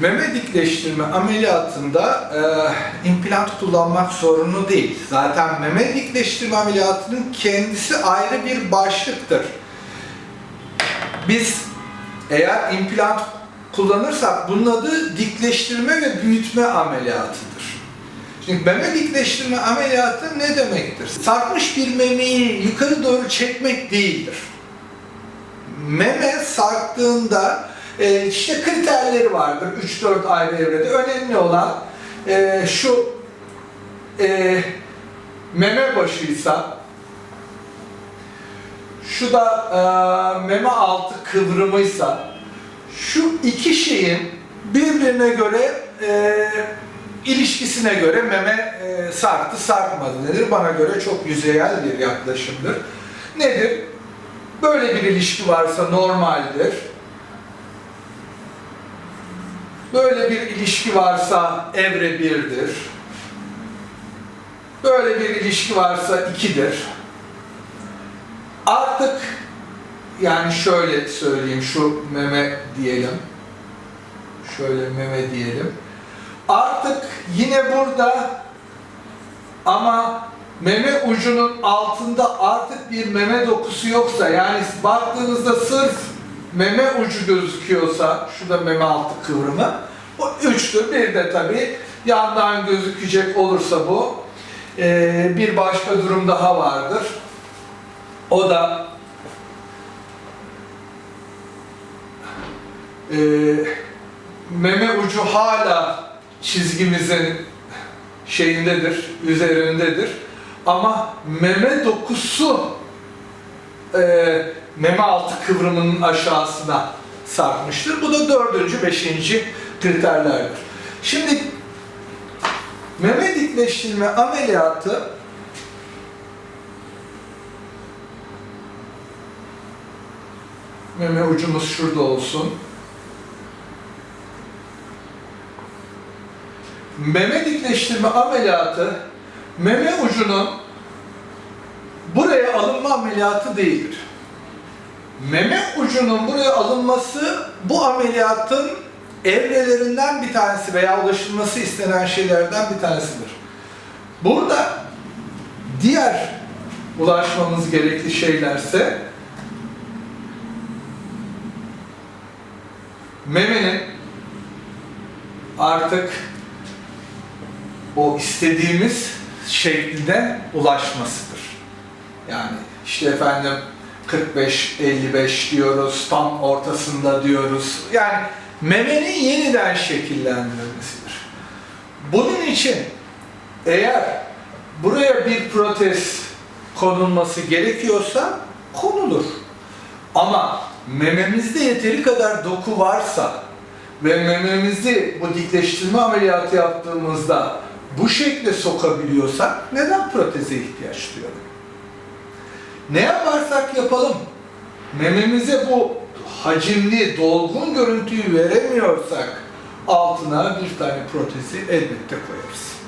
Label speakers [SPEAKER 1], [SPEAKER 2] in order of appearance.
[SPEAKER 1] Meme dikleştirme ameliyatında e, implant kullanmak zorunlu değil. Zaten meme dikleştirme ameliyatının kendisi ayrı bir başlıktır. Biz eğer implant kullanırsak bunun adı dikleştirme ve büyütme ameliyatıdır. Şimdi meme dikleştirme ameliyatı ne demektir? Sarkmış bir memeyi yukarı doğru çekmek değildir. Meme sarktığında e, işte kriterleri vardır 3-4 ayrı evrede. Önemli olan e, şu e, meme başıysa şu da e, meme altı kıvrımıysa şu iki şeyin birbirine göre e, ilişkisine göre meme e, sarktı sarkmadı nedir? Bana göre çok yüzeyel bir yaklaşımdır. Nedir? Böyle bir ilişki varsa normaldir. Böyle bir ilişki varsa evre birdir. Böyle bir ilişki varsa ikidir. Artık yani şöyle söyleyeyim şu meme diyelim. Şöyle meme diyelim. Artık yine burada ama meme ucunun altında artık bir meme dokusu yoksa yani baktığınızda sırf meme ucu gözüküyorsa şurada meme altı kıvrımı o üçtür. Bir de tabi yandan gözükecek olursa bu eee, bir başka durum daha vardır. O da eee, meme ucu hala çizgimizin şeyindedir, üzerindedir. Ama meme dokusu eee, meme altı kıvrımının aşağısına sarkmıştır. Bu da dördüncü, beşinci kriterlerdir. Şimdi meme dikleştirme ameliyatı meme ucumuz şurada olsun. Meme dikleştirme ameliyatı meme ucunun ameliyatı değildir. Meme ucunun buraya alınması bu ameliyatın evrelerinden bir tanesi veya ulaşılması istenen şeylerden bir tanesidir. Burada diğer ulaşmamız gerekli şeylerse memenin artık o istediğimiz şekline ulaşmasıdır. Yani işte efendim 45-55 diyoruz, tam ortasında diyoruz. Yani memenin yeniden şekillendirilmesidir. Bunun için eğer buraya bir protez konulması gerekiyorsa konulur. Ama mememizde yeteri kadar doku varsa ve mememizi bu dikleştirme ameliyatı yaptığımızda bu şekle sokabiliyorsak neden proteze ihtiyaç duyalım? Ne yaparsak yapalım, mememize bu hacimli, dolgun görüntüyü veremiyorsak altına bir tane protezi elbette koyarız.